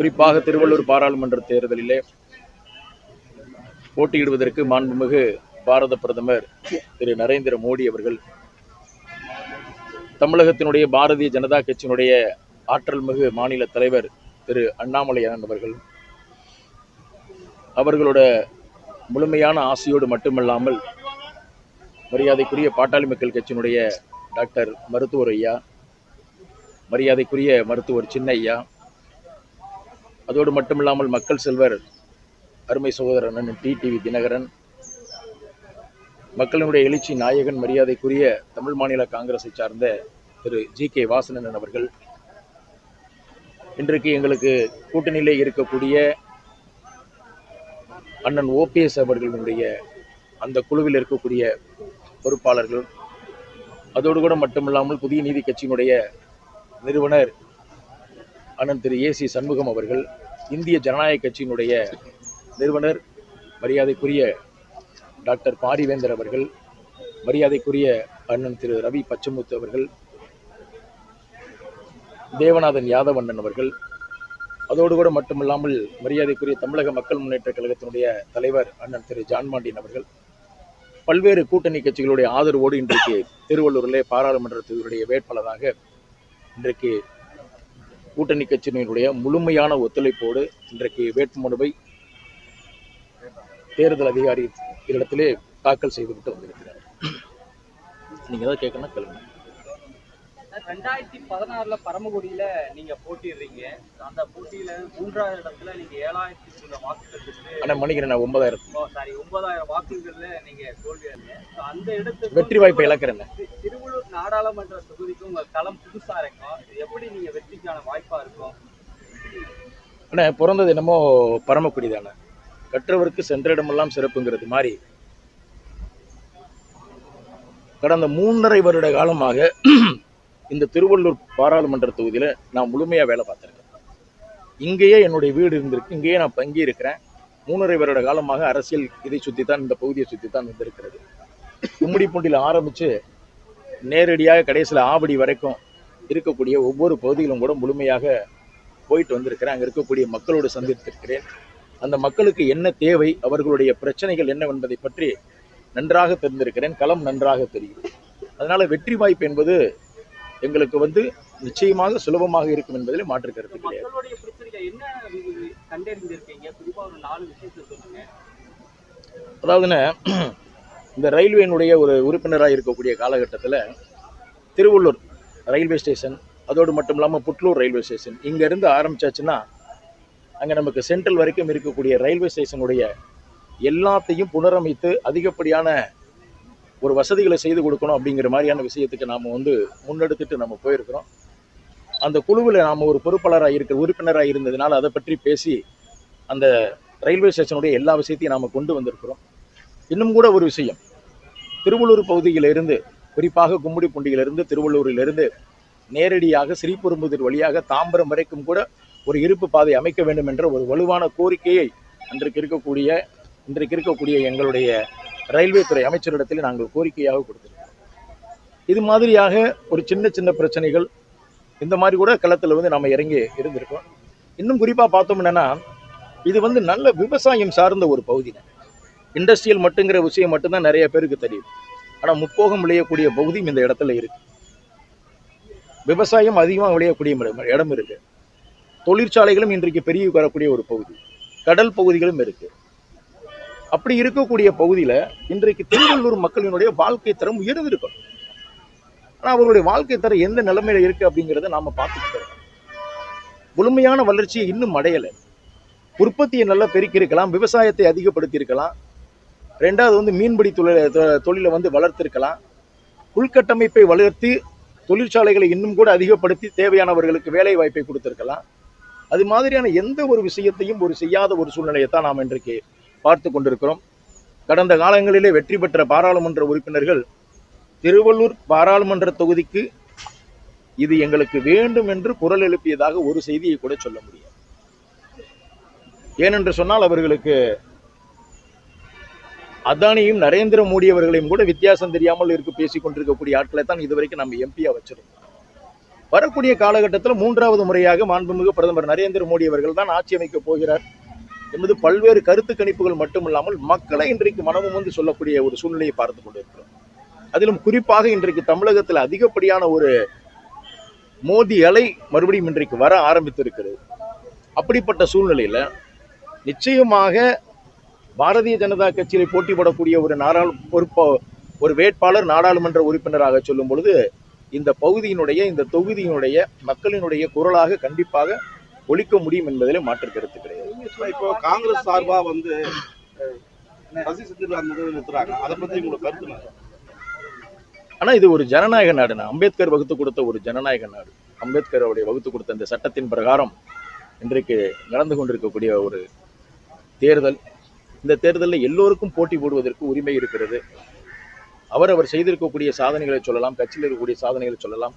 குறிப்பாக திருவள்ளூர் பாராளுமன்ற தேர்தலிலே போட்டியிடுவதற்கு மாண்புமிகு பாரத பிரதமர் திரு நரேந்திர மோடி அவர்கள் தமிழகத்தினுடைய பாரதிய ஜனதா கட்சியினுடைய ஆற்றல் மிகு மாநில தலைவர் திரு அண்ணாமலை அவர்கள் அவர்களோட முழுமையான ஆசையோடு மட்டுமல்லாமல் மரியாதைக்குரிய பாட்டாளி மக்கள் கட்சியினுடைய டாக்டர் மருத்துவர் ஐயா மரியாதைக்குரிய மருத்துவர் சின்ன ஐயா அதோடு மட்டுமில்லாமல் மக்கள் செல்வர் அருமை சகோதரர் அண்ணன் டி டிவி தினகரன் மக்களினுடைய எழுச்சி நாயகன் மரியாதைக்குரிய தமிழ் மாநில காங்கிரஸை சார்ந்த திரு ஜி கே வாசனன் அவர்கள் இன்றைக்கு எங்களுக்கு கூட்டணியிலே இருக்கக்கூடிய அண்ணன் ஓபிஎஸ் அவர்களுடைய அந்த குழுவில் இருக்கக்கூடிய பொறுப்பாளர்கள் அதோடு கூட மட்டுமில்லாமல் புதிய நீதி கட்சியினுடைய நிறுவனர் அண்ணன் திரு ஏ சி சண்முகம் அவர்கள் இந்திய ஜனநாயக கட்சியினுடைய நிறுவனர் மரியாதைக்குரிய டாக்டர் பாரிவேந்தர் அவர்கள் மரியாதைக்குரிய அண்ணன் திரு ரவி பச்சமுத்து அவர்கள் தேவநாதன் யாதவ் அண்ணன் அவர்கள் அதோடு கூட மட்டுமில்லாமல் மரியாதைக்குரிய தமிழக மக்கள் முன்னேற்ற கழகத்தினுடைய தலைவர் அண்ணன் திரு ஜான்மாண்டியன் அவர்கள் பல்வேறு கூட்டணி கட்சிகளுடைய ஆதரவோடு இன்றைக்கு திருவள்ளூரிலே பாராளுமன்றத்தினுடைய வேட்பாளராக இன்றைக்கு கூட்டணி கட்சியினுடைய முழுமையான ஒத்துழைப்போடு இன்றைக்கு வேட்புமனுவை தேர்தல் அதிகாரி இடத்திலே தாக்கல் செய்துவிட்டு வந்திருக்கிறார். நீங்க ஏதாவது கேட்கணும் கேளுங்க. ரெண்டாயிரத்தி பதினாறுல பரமக்குடியில நீங்க போட்டிடுறீங்க அந்த போட்டியில மூன்றாவது இடத்துல நீங்க ஏழாயிரத்தி சில வாக்குகள் ஆனா மணிக்கிறேன் நான் ஒன்பதாயிரம். சாரி ஒன்பதாயிரம் வாக்குகள்ல நீங்க தோல்வியாங்க So, அந்த இடத்துக்கு வெற்றி வாய்ப்பை இழக்கிறேன். நாடாளுமன்ற தொகுதிக்கு உங்க களம் புதுசா இருக்கும். எப்படி நீங்க வெற்றிக்கான வாய்ப்பா இருக்கும்? அண்ணா பிறந்தது என்னமோ பரமக்குடி தானே கற்றவருக்கு சென்ற இடமெல்லாம் சிறப்புங்கிறது மாதிரி. கடந்த மூன்றரை வருட காலமாக இந்த திருவள்ளூர் பாராளுமன்ற தொகுதியில நான் முழுமையா வேலை பார்த்திருக்கேன். இங்கேயே என்னுடைய வீடு இருந்திருக்கு. இங்கேயே நான் பங்கி இருக்கிறேன் மூன்றரை வருட காலமாக அரசியல் இதை சுற்றி தான் இந்த பகுதியை சுற்றி தான் வந்திருக்கிறது. கும்மிடிப்பூண்டியில் ஆரம்பிச்சு நேரடியாக கடைசியில் ஆவடி வரைக்கும் இருக்கக்கூடிய ஒவ்வொரு பகுதியிலும் கூட முழுமையாக போயிட்டு வந்திருக்கிறேன். அங்கே இருக்கக்கூடிய மக்களோடு சந்தித்திருக்கிறேன். அந்த மக்களுக்கு என்ன தேவை அவர்களுடைய பிரச்சனைகள் என்னவென்பதை பற்றி நன்றாக தெரிந்திருக்கிறேன். களம் நன்றாக தெரியும். அதனால வெற்றி வாய்ப்பு என்பது எங்களுக்கு வந்து நிச்சயமாக சுலபமாக இருக்கும் என்பதில் மாற்று கருத்து கிடையாது. மக்களுடைய இந்த ரயில்வேனுடைய ஒரு உறுப்பினராக இருக்கக்கூடிய காலகட்டத்தில் திருவள்ளூர் ரயில்வே ஸ்டேஷன் அதோடு மட்டும் இல்லாமல் புட்லூர் ரயில்வே ஸ்டேஷன் இங்கேருந்து ஆரம்பிச்சாச்சுன்னா அங்கே நமக்கு சென்ட்ரல் வரைக்கும் இருக்கக்கூடிய ரயில்வே ஸ்டேஷனுடைய எல்லாத்தையும் புனரமைத்து அதிகப்படியான ஒரு வசதிகளை செய்து கொடுக்கணும் அப்படிங்கிற மாதிரியான விஷயத்துக்கு நாம் வந்து முன்னெடுத்துட்டு நம்ம போயிருக்கிறோம். அந்த குழுவில் நாம் ஒரு பொறுப்பாளராக இருக்கிற உறுப்பினராக இருந்ததுனால அதை பற்றி பேசி அந்த ரயில்வே ஸ்டேஷனுடைய எல்லா விஷயத்தையும் நாம் கொண்டு வந்திருக்கிறோம். இன்னும் கூட ஒரு விஷயம். திருவள்ளூர் பகுதியிலிருந்து குறிப்பாக கும்மிடிப்பூண்டியிலிருந்து திருவள்ளூரிலிருந்து நேரடியாக ஸ்ரீபெரும்புதூர் வழியாக தாம்பரம் வரைக்கும் கூட ஒரு இருப்பு பாதை அமைக்க வேண்டும் என்ற ஒரு வலுவான கோரிக்கையை அன்றைக்கு இருக்கக்கூடிய இன்றைக்கு இருக்கக்கூடிய எங்களுடைய ரயில்வே துறை அமைச்சரிடத்தில் நாங்கள் கோரிக்கையாக கொடுத்துருக்கோம் இது மாதிரியாக ஒரு சின்ன சின்ன பிரச்சனைகள் இந்த மாதிரி கூட களத்தில் வந்து நம்ம இறங்கி இருந்திருக்கோம். இன்னும் குறிப்பாக பார்த்தோம்னா இது வந்து நல்ல விவசாயம் சார்ந்த ஒரு பகுதி. இண்டஸ்ட்ரியல் மட்டுங்கிற விஷயம் மட்டும்தான் நிறைய பேருக்கு தெரியும். ஆனால் முப்போகம் விளையக்கூடிய பகுதியும் இந்த இடத்துல இருக்கு. விவசாயம் அதிகமாக விளையக்கூடிய இடம் இருக்குது இருக்கு. தொழிற்சாலைகளும் இன்றைக்கு பெருகி வரக்கூடிய ஒரு பகுதி. கடல் பகுதிகளும் இருக்கு. அப்படி இருக்கக்கூடிய பகுதியில் இன்றைக்கு திருவள்ளூர் மக்களினுடைய வாழ்க்கை தரம் உயர்ந்திருக்கும். ஆனால் அவர்களுடைய வாழ்க்கை தரம் எந்த நிலைமையில் இருக்கு அப்படிங்கிறத நாம பார்த்துக்கிட்டு முழுமையான வளர்ச்சியை இன்னும் அடையலை. உற்பத்தியை நல்லா பெருக்கியிருக்கலாம் விவசாயத்தை அதிகப்படுத்தியிருக்கலாம். ரெண்டாவது வந்து மீன்பிடி தொழில் தொழிலை வந்து வளர்த்திருக்கலாம். உள்கட்டமைப்பை வளர்த்தி தொழிற்சாலைகளை இன்னும் கூட அதிகப்படுத்தி தேவையானவர்களுக்கு வேலை வாய்ப்பை கொடுத்துருக்கலாம். அது மாதிரியான எந்த ஒரு விஷயத்தையும் ஒரு செய்யாத ஒரு சூழ்நிலையை தான் நாம் இன்றைக்கு பார்த்து கொண்டிருக்கிறோம். கடந்த காலங்களிலே வெற்றி பெற்ற பாராளுமன்ற உறுப்பினர்கள் திருவள்ளூர் பாராளுமன்ற தொகுதிக்கு இது எங்களுக்கு வேண்டும் என்று குரல் எழுப்பியதாக ஒரு செய்தியை கூட சொல்ல முடியும் ஏனென்று சொன்னால் அவர்களுக்கு அதானியும் நரேந்திர மோடி அவர்களையும் கூட வித்தியாசம் தெரியாமல் இருக்க பேசிக் கொண்டிருக்கக்கூடிய ஆட்களை தான் இதுவரைக்கும் நம்ம எம்பியா வச்சிருக்கோம். வரக்கூடிய காலகட்டத்தில் மூன்றாவது முறையாக மாண்புமிகு பிரதமர் நரேந்திர மோடி அவர்கள் தான் ஆட்சி அமைக்கப் போகிறார் என்பது பல்வேறு கருத்து கணிப்புகள் மட்டுமில்லாமல் மக்களை இன்றைக்கு மனமும் வந்து சொல்லக்கூடிய ஒரு சூழ்நிலையை பார்த்து கொண்டிருக்கிறோம். அதிலும் குறிப்பாக இன்றைக்கு தமிழகத்தில் அதிகப்படியான ஒரு மோதி அலை மறுபடியும் இன்றைக்கு வர ஆரம்பித்திருக்கிறது. அப்படிப்பட்ட சூழ்நிலையில் நிச்சயமாக பாரதிய ஜனதா கட்சியில போட்டி போடக்கூடிய ஒரு நாடாளு பொறுப்ப ஒரு வேட்பாளர் நாடாளுமன்ற உறுப்பினராக சொல்லும் பொழுது இந்த பகுதியினுடைய இந்த தொகுதியினுடைய மக்களினுடைய குரலாக கண்டிப்பாக ஒழிக்க முடியும் என்பதிலே மாற்று கருத்து கிடையாது. இப்போ காங்கிரஸ் சார்பா வந்து சசி நிறுத்துறாங்க. அதை உங்களுக்கு கருத்து இது ஒரு ஜனநாயக நாடுனா அம்பேத்கர் வகுத்து கொடுத்த ஒரு ஜனநாயக நாடு. அம்பேத்கர் அவருடைய வகுத்து கொடுத்த இந்த சட்டத்தின் பிரகாரம் இன்றைக்கு நடந்து கொண்டிருக்கக்கூடிய ஒரு தேர்தல். இந்த தேர்தலில் எல்லோருக்கும் போட்டி போடுவதற்கு உரிமை இருக்கிறது. அவர் அவர் செய்திருக்கக்கூடிய சாதனைகளை சொல்லலாம் கட்சியில் இருக்கக்கூடிய சாதனைகளை சொல்லலாம்.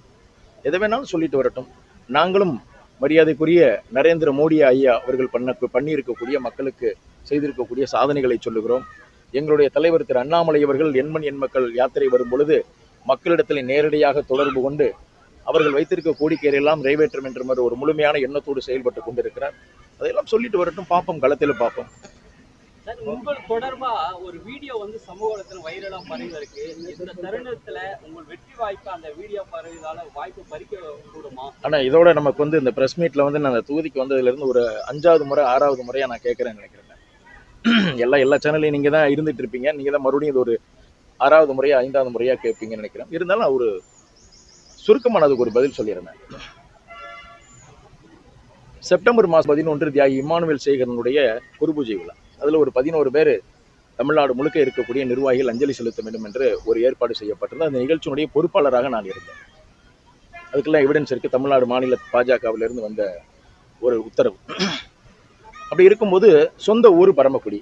எதை வேணாலும் சொல்லிட்டு வரட்டும். நாங்களும் மரியாதைக்குரிய நரேந்திர மோடி ஐயா அவர்கள் பண்ண பண்ணியிருக்கக்கூடிய மக்களுக்கு செய்திருக்கக்கூடிய சாதனைகளை சொல்லுகிறோம். எங்களுடைய தலைவர் திரு அண்ணாமலை அவர்கள் எண்மண் எண் மக்கள் யாத்திரை வரும் பொழுது மக்களிடத்தில் நேரடியாக தொடர்பு கொண்டு அவர்கள் வைத்திருக்க கோரிக்கைகளை நிறைவேற்றும் என்ற மாதிரி ஒரு முழுமையான எண்ணத்தோடு செயல்பட்டு கொண்டிருக்கிறார். அதையெல்லாம் சொல்லிட்டு வரட்டும். பார்ப்போம் களத்தில் பார்ப்போம். சார் உங்கள் தொடர்பா ஒரு வீடியோ வந்து சமூக வலைத்தளம் வைரலா பரவி இருக்கு இந்த தருணத்துல உங்கள் வெற்றி வாய்ப்பு அந்த வீடியோ பரவியதால வாய்ப்பு பறிக்க கூடுமா? ஆனா இதோட நமக்கு வந்து இந்த பிரஸ் மீட்ல வந்து நான் அந்த தொகுதிக்கு வந்ததுல இருந்து ஒரு அஞ்சாவது முறை ஆறாவது முறையா நான் கேட்கறேன்னு நினைக்கிறேன் எல்லா எல்லா சேனல்லையும் நீங்க தான் இருந்துட்டு இருப்பீங்க. நீங்க தான் மறுபடியும் இது ஒரு ஆறாவது முறையா ஐந்தாவது முறையா கேட்பீங்கன்னு நினைக்கிறேன். இருந்தாலும் நான் ஒரு சுருக்கமானதுக்கு ஒரு பதில் சொல்லியிருந்தேன் செப்டம்பர் மாதம் பதினொன்று தியாகி இம்மானுவேல் சேகரனுடைய குருபூஜை விழா. அதுல ஒரு பதினோரு பேர் தமிழ்நாடு முழுக்க இருக்கக்கூடிய நிர்வாகிகள் அஞ்சலி செலுத்த வேண்டும் என்று ஒரு ஏற்பாடு செய்யப்பட்டிருந்தது. அந்த நிகழ்ச்சியினுடைய பொறுப்பாளராக நான் இருந்தேன். அதுக்கெல்லாம் எவிடன்ஸ் இருக்கு. தமிழ்நாடு மாநில பாஜகவிலிருந்து வந்த ஒரு உத்தரவு. அப்படி இருக்கும்போது சொந்த ஊர் பரமக்குடி.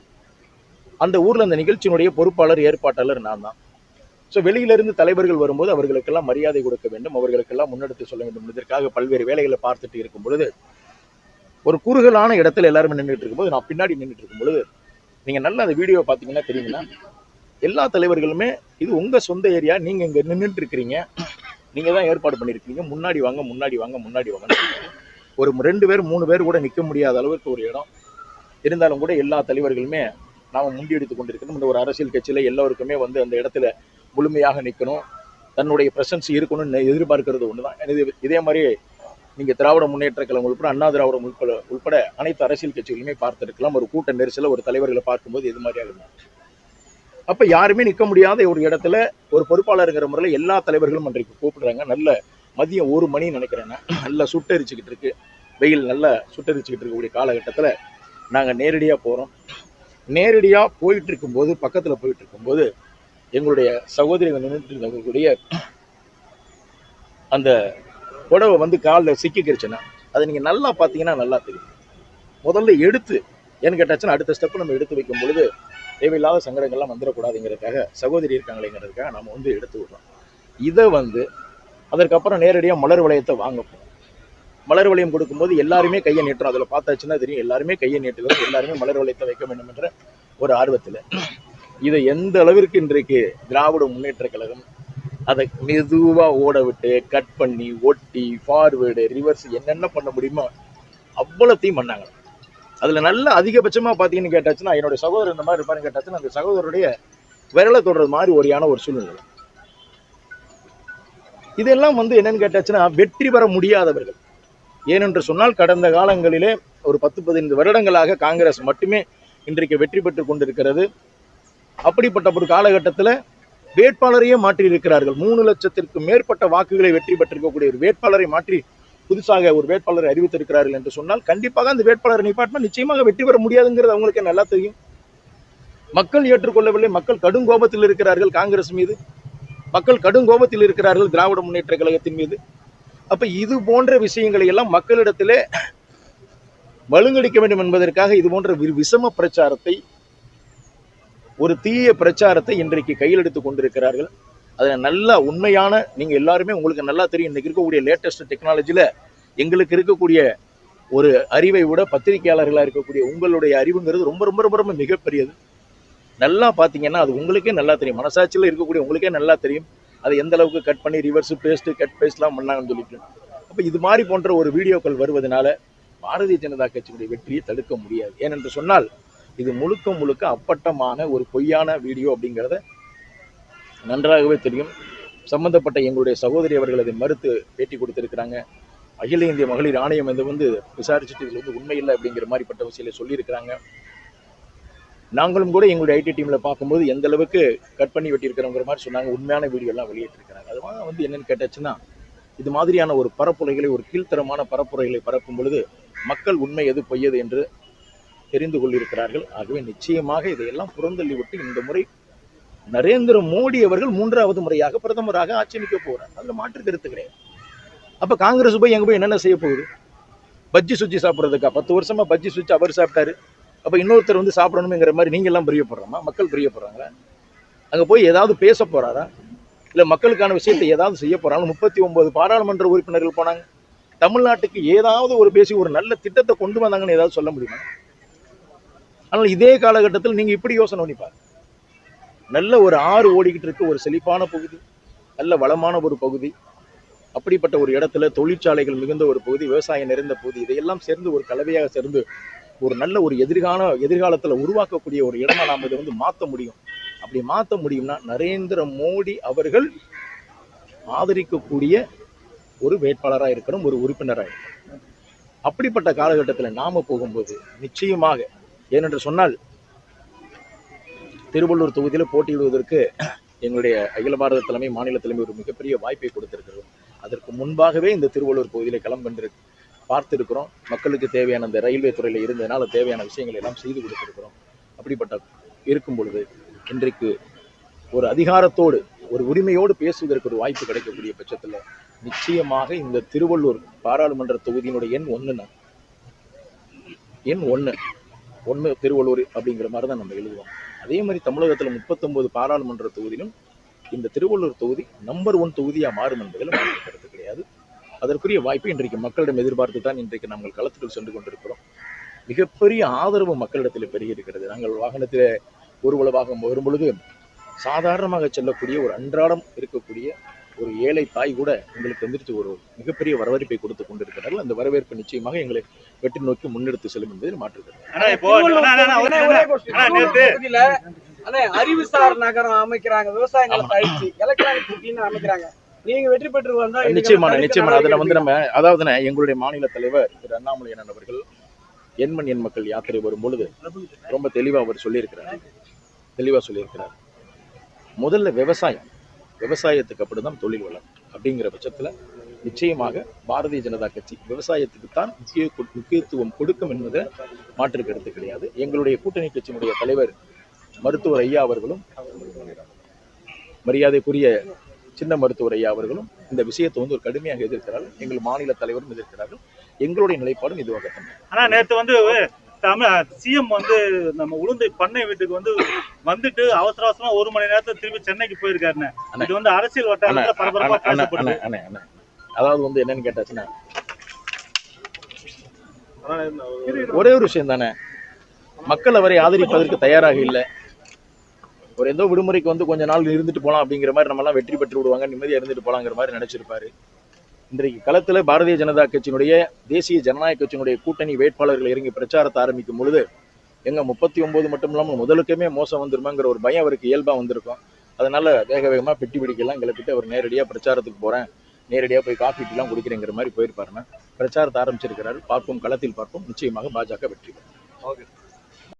அந்த ஊர்ல அந்த நிகழ்ச்சியினுடைய பொறுப்பாளர் ஏற்பாட்டாளர் நான் தான். ஸோ வெளியிலிருந்து தலைவர்கள் வரும்போது அவர்களுக்கெல்லாம் மரியாதை கொடுக்க வேண்டும். அவர்களுக்கெல்லாம் முன்னெடுத்து சொல்ல வேண்டும். இதற்காக பல்வேறு வேலைகளை பார்த்துட்டு இருக்கும் பொழுது ஒரு குறுகலான இடத்துல எல்லாருமே நின்றுட்டு இருக்கும்போது நான் பின்னாடி நின்றுட்டு இருக்கும் பொழுது நீங்க நல்லா அந்த வீடியோ பார்த்தீங்கன்னா தெரியுங்கன்னா எல்லா தலைவர்களுமே இது உங்க சொந்த ஏரியா நீங்க இங்க நின்றுட்டு இருக்கிறீங்க. நீங்க தான் ஏற்பாடு பண்ணியிருக்கீங்க. முன்னாடி வாங்க முன்னாடி வாங்க முன்னாடி வாங்க. ஒரு ரெண்டு பேர் மூணு பேர் கூட நிற்க முடியாத அளவுக்கு ஒரு இடம். இருந்தாலும் கூட எல்லா தலைவர்களுமே நாம் முண்டியடித்து கொண்டிருக்கணும். இந்த ஒரு அரசியல் கட்சியில் எல்லோருக்குமே வந்து அந்த இடத்துல முழுமையாக நிற்கணும் தன்னுடைய பிரசன்ஸ் இருக்கணும்னு எதிர்பார்க்குறது ஒன்று தான் இது இதே மாதிரி நீங்கள் திராவிட முன்னேற்ற கழகம் உட்பட அண்ணா திராவிடம் உட்பட உட்பட அனைத்து அரசியல் கட்சிகளுமே பார்த்துருக்கலாம். ஒரு கூட்ட நெரிசலில் ஒரு தலைவர்களை பார்க்கும்போது இது மாதிரியாக இருந்தாங்க அப்போ யாருமே நிற்க முடியாத ஒரு இடத்துல ஒரு பொறுப்பாளருங்கிற முறையில் எல்லா தலைவர்களும் அன்றைக்கு கூப்பிடுறாங்க. நல்ல மதியம் ஒரு மணி நினைக்கிறேன்னா நல்லா சுட்டரிச்சுக்கிட்டு இருக்கு. வெயில் நல்லா சுட்டரிச்சுக்கிட்டு இருக்கக்கூடிய காலகட்டத்தில் நாங்கள் நேரடியாக போகிறோம் நேரடியாக போயிட்டு இருக்கும்போது பக்கத்தில் போயிட்டு இருக்கும்போது எங்களுடைய சகோதரிகள் நின்றுட்டு இருக்கக்கூடிய அந்த புடவை வந்து காலில் சிக்கிக்கிருச்சுன்னா அதை நீங்கள் நல்லா பார்த்தீங்கன்னா நல்லா தெரியும். முதல்ல எடுத்து ஏன்னு கேட்டாச்சுன்னா அடுத்த ஸ்டெப் நம்ம எடுத்து வைக்கும் பொழுது தேவையில்லாத சங்கடங்கள்லாம் வந்துடக்கூடாதுங்கிறதுக்காக சகோதரி இருக்காங்களேங்கிறதுக்காக நம்ம வந்து எடுத்து விடுறோம். இதை வந்து அதற்கப்புறம் நேரடியாக மலர் வளையத்தை வாங்க மலர் வளையம் கொடுக்கும்போது எல்லாருமே கையை நீட்டுறோம் அதில் பார்த்தாச்சுன்னா தெரியும் எல்லாருமே கையை நீட்டுகிறோம் எல்லாருமே மலர் வளையத்தை வைக்க வேண்டும் என்ற ஒரு ஆர்வத்தில். இதை எந்த அளவிற்கு இன்றைக்கு திராவிட முன்னேற்ற கழகம் அதை மெதுவாக ஓட விட்டு கட் பண்ணி ஒட்டி ஃபார்வேர்டு ரிவர்ஸ் என்னென்ன பண்ண முடியுமோ அவ்வளோத்தையும் பண்ணாங்க. அதில் நல்ல அதிகபட்சமாக பார்த்தீங்கன்னு கேட்டாச்சுன்னா என்னுடைய சகோதரர் இந்த மாதிரி இருப்பாருன்னு கேட்டாச்சுன்னா அந்த சகோதரருடைய விரலை தொடுறது மாதிரி ஒரியான ஒரு சூழ்நிலை. இதெல்லாம் வந்து என்னன்னு கேட்டாச்சுன்னா வெற்றி பெற முடியாதவர்கள். ஏனென்று சொன்னால் கடந்த காலங்களிலே ஒரு பத்து பதினைந்து வருடங்களாக காங்கிரஸ் மட்டுமே இன்றைக்கு வெற்றி பெற்று கொண்டிருக்கிறது. அப்படிப்பட்ட ஒரு காலகட்டத்தில் வேட்பாளரையே மாற்றி இருக்கிறார்கள். மூணு லட்சத்திற்கு மேற்பட்ட வாக்குகளை வெற்றி பெற்றிருக்கக்கூடிய ஒரு வேட்பாளரை மாற்றி புதுசாக ஒரு வேட்பாளரை அறிவித்திருக்கிறார்கள் என்று சொன்னால் கண்டிப்பாக அந்த வேட்பாளரை நிப்பாட்டினா நிச்சயமாக வெற்றி பெற முடியாதுங்கிறது அவங்களுக்கு நல்லா தெரியும். மக்கள் ஏற்றுக்கொள்ளவில்லை. மக்கள் கடும் கோபத்தில் இருக்கிறார்கள் காங்கிரஸ் மீது. மக்கள் கடும் கோபத்தில் இருக்கிறார்கள் திராவிட முன்னேற்ற கழகத்தின் மீது. அப்போ இது போன்ற விஷயங்களை எல்லாம் மக்களிடத்திலே மழுங்கடிக்க வேண்டும் என்பதற்காக இது போன்ற விஷம பிரச்சாரத்தை ஒரு தீய பிரச்சாரத்தை இன்றைக்கு கையில் எடுத்து கொண்டிருக்கிறார்கள். அதில் நல்ல உண்மையான நீங்க எல்லாருமே உங்களுக்கு நல்லா தெரியும். இன்றைக்கி இருக்கக்கூடிய லேட்டஸ்ட் டெக்னாலஜியில் எங்களுக்கு இருக்கக்கூடிய ஒரு அறிவை விட பத்திரிகையாளர்களாக இருக்கக்கூடிய உங்களுடைய அறிவுங்கிறது ரொம்ப ரொம்ப ரொம்ப ரொம்ப மிகப்பெரியது. நல்லா பார்த்தீங்கன்னா அது உங்களுக்கே நல்லா தெரியும். மனசாட்சியில் இருக்கக்கூடிய உங்களுக்கே நல்லா தெரியும். அதை எந்த அளவுக்கு கட் பண்ணி ரிவர்ஸ் பேஸ்ட்டு கட் பேஸ்ட்லாம் பண்ணாங்கன்னு சொல்லிட்டு. அப்போ இது மாதிரி போன்ற ஒரு வீடியோக்கள் வருவதனால பாரதிய ஜனதா கட்சியுடைய வெற்றியை தடுக்க முடியாது. ஏனென்று சொன்னால் இது முழுக்க முழுக்க அப்பட்டமான ஒரு பொய்யான வீடியோ அப்படிங்கிறத நன்றாகவே தெரியும். சம்பந்தப்பட்ட எங்களுடைய சகோதரி அவர்கள் அதை மறுத்து பேட்டி கொடுத்திருக்கிறாங்க. அகில இந்திய மகளிர் ஆணையம் இது வந்து விசாரிச்சுட்டு இதில் வந்து உண்மை இல்லை அப்படிங்கிற மாதிரிப்பட்ட விஷயங்களை சொல்லியிருக்கிறாங்க. நாங்களும் கூட எங்களுடைய ஐடி டீமில் பார்க்கும்போது எந்த அளவுக்கு கட் பண்ணி வெட்டியிருக்கிறோங்கிற மாதிரி சொன்னாங்க. உண்மையான வீடியோலாம் வெளியிட்டிருக்கிறாங்க. அதெல்லாம் வந்து என்னென்னு கேட்டாச்சுன்னா இது மாதிரியான ஒரு பரப்புரைகளை ஒரு கீழ்த்தரமான பரப்புரைகளை பரப்பும் பொழுது மக்கள் உண்மை எது பொய்யது என்று தெரிந்து கொள்ளிருக்கிறார்கள். ஆகவே நிச்சயமாக இதையெல்லாம் புறந்தள்ளி விட்டு இந்த முறை நரேந்திர மோடி அவர்கள் மூன்றாவது முறையாக பிரதமராக ஆட்சி அமைக்க போறார். அதுல மாற்று கருத்து கிடையாது. அப்ப காங்கிரஸ் போய் எங்கே போய் என்னென்ன செய்ய போகுது? பஜ்ஜி சுஜி சாப்பிட்றதுக்கா? பத்து வருஷமா பஜ்ஜி சுச்சி அவர் சாப்பிட்டாரு. அப்ப இன்னொருத்தர் வந்து சாப்பிடணுங்கிற மாதிரி நீங்க எல்லாம் பிரியப்படுறோமா? மக்கள் பிரியப்படுறாங்களா? அங்க போய் ஏதாவது பேச போறாரா? இல்ல மக்களுக்கான விஷயத்தை ஏதாவது செய்ய போறாங்க முப்பத்தி ஒன்பது பாராளுமன்ற உறுப்பினர்கள் போனாங்க. தமிழ்நாட்டுக்கு ஏதாவது ஒரு பேசி ஒரு நல்ல திட்டத்தை கொண்டு வந்தாங்கன்னு ஏதாவது சொல்ல முடியுமா? ஆனால் இதே காலகட்டத்தில் நீங்கள் இப்படி யோசனை பண்ணி நல்ல ஒரு ஆறு ஓடிக்கிட்டு இருக்க ஒரு செழிப்பான பகுதி நல்ல வளமான ஒரு பகுதி அப்படிப்பட்ட ஒரு இடத்துல தொழிற்சாலைகள் மிகுந்த ஒரு பகுதி விவசாயம் நிறைந்த பகுதி இதையெல்லாம் சேர்ந்து ஒரு கலவையாக சேர்ந்து ஒரு நல்ல ஒரு எதிர்கால எதிர்காலத்தில் உருவாக்கக்கூடிய ஒரு இடமா நாம் இதை வந்து மாற்ற முடியும். அப்படி மாற்ற முடியும்னா நரேந்திர மோடி அவர்கள் ஆதரிக்கக்கூடிய ஒரு வேட்பாளராக இருக்கணும் ஒரு உறுப்பினராக இருக்கணும். அப்படிப்பட்ட காலகட்டத்தில் நாம போகும்போது நிச்சயமாக ஏனென்று சொன்னால் திருவள்ளூர் தொகுதியில் போட்டியிடுவதற்கு எங்களுடைய அகில பாரத தலைமை மாநில தலைமை ஒரு மிகப்பெரிய வாய்ப்பை கொடுத்திருக்கிறோம். அதற்கு முன்பாகவே இந்த திருவள்ளூர் பகுதியில் களம் கண்டு மக்களுக்கு தேவையான இந்த ரயில்வே துறையில் இருந்ததுனால தேவையான விஷயங்களை எல்லாம் செய்து கொடுத்துருக்கிறோம். அப்படிப்பட்ட இருக்கும் பொழுது இன்றைக்கு ஒரு அதிகாரத்தோடு ஒரு உரிமையோடு பேசுவதற்கு ஒரு வாய்ப்பு கிடைக்கக்கூடிய பட்சத்தில் நிச்சயமாக இந்த திருவள்ளூர் பாராளுமன்ற தொகுதியினுடைய எண் ஒன்று எண் ஒன்று ஒன்று திருவள்ளூர் அப்படிங்கிற மாதிரி தான் நம்ம எழுதுவோம். அதே மாதிரி தமிழகத்தில் முப்பத்தொன்பது பாராளுமன்ற தொகுதியிலும் இந்த திருவள்ளூர் தொகுதி நம்பர் ஒன் தொகுதியாக மாறும் என்பதில் கருத்து கிடையாது. அதற்குரிய வாய்ப்பு இன்றைக்கு மக்களிடம் எதிர்பார்த்து தான் இன்றைக்கு நாங்கள் களத்துக்குள் சென்று கொண்டிருக்கிறோம். மிகப்பெரிய ஆதரவு மக்களிடத்தில் பெருகி இருக்கிறது நாங்கள் வாகனத்தில் ஊர்வலமாக வரும் பொழுது சாதாரணமாக செல்லக்கூடிய ஒரு அன்றாடம் இருக்கக்கூடிய ஒரு ஏழை தாய் கூட எங்களுக்கு எந்திரிச்சு ஒரு மிகப்பெரிய வரவேற்பை கொடுத்து கொண்டிருக்கிறார்கள். அந்த வரவேற்பு நிச்சயமாக எங்களை வெற்றி நோக்கி முன்னெடுத்து செல்லும் என்பதில் மாற்றுகிறது அறிவுசார் நகரம் அமைக்கிறாங்க விவசாய நிலத்தை அழிச்சு எலக்ட்ரானிக் அமைக்கிறாங்க. நீங்க வெற்றி பெற்று வந்தா நிச்சயமான நிச்சயமான. அதுல வந்து நம்ம அதாவதுண்ணே எங்களுடைய மாநில தலைவர் திரு அண்ணாமலை அண்ணன் அவர்கள் எண்மண் எண் மக்கள் யாத்திரை வரும் பொழுது ரொம்ப தெளிவா அவர் சொல்லியிருக்கிறார். தெளிவா சொல்லியிருக்கிறார். முதல்ல விவசாயம். விவசாயத்துக்கு அப்படிதான் தொழில் வளம் அப்படிங்கிற பட்சத்தில் நிச்சயமாக பாரதிய ஜனதா கட்சி விவசாயத்துக்கு தான் முக்கிய முக்கியத்துவம் கொடுக்கும் என்பதை மாற்று கருத்து கிடையாது. எங்களுடைய கூட்டணி கட்சியினுடைய தலைவர் மருத்துவர் ஐயா அவர்களும் மரியாதைக்குரிய சின்ன மருத்துவர் ஐயா அவர்களும் இந்த விஷயத்தை வந்து ஒரு கடுமையாக எதிர்க்கிறார்கள். எங்கள் மாநில தலைவரும் எதிர்க்கிறார்கள். எங்களுடைய நிலைப்பாடும் இதுவாகத்தான். ஆனால் நேற்று வந்து தமிழ் சிஎம் வந்து நம்ம உளுந்தை பண்ணை வீட்டுக்கு வந்து வந்துட்டு அவசர அவசரமா ஒரு மணி நேரத்துல திருப்பி சென்னைக்கு போயிருக்காருன்னு. இது வந்து அரசியல் வட்டாரத்துல பரபரப்பா பேசப்படுது. அதாவது வந்து என்னன்னு கேட்டாச்சுன்னா ஒரே ஒரு விஷயம் தானே. மக்கள் அவரை ஆதரிப்பதற்கு தயாராக இல்லை. ஒரு ஏதோ விடுமுறைக்கு வந்து கொஞ்ச நாள் இருந்துட்டு போலாம் அப்படிங்கிற மாதிரி நம்ம எல்லாம் வெற்றி பெற்று விடுவாங்க நிம்மதியா இருந்துட்டு போலாங்கிற மாதிரி நினைச்சிருப்பாரு. இன்றைக்கு களத்தில் பாரதிய ஜனதா கட்சியினுடைய தேசிய ஜனநாயக கட்சியினுடைய கூட்டணி வேட்பாளர்கள் இறங்கி பிரச்சாரத்தை ஆரம்பிக்கும் பொழுது எங்க முப்பத்தி ஒன்பது மட்டும் இல்லாமல் முதலுக்குமே மோசம் வந்துருமாங்கிற ஒரு பயம் அவருக்கு இயல்பா வந்திருக்கும். அதனால வேக வேகமா பெட்டி பிடிக்கலாம் கிளப்பிட்டு அவர் நேரடியா பிரச்சாரத்துக்கு போறேன் நேரடியா போய் காஃபி டீலாம் குடிக்கிறேங்கிற மாதிரி போயிருப்பாருன்னா பிரச்சாரத்தை ஆரம்பிச்சிருக்கிறாரு. பார்ப்போம் களத்தில் பார்ப்போம். நிச்சயமாக பாஜக வெற்றி ஓகே.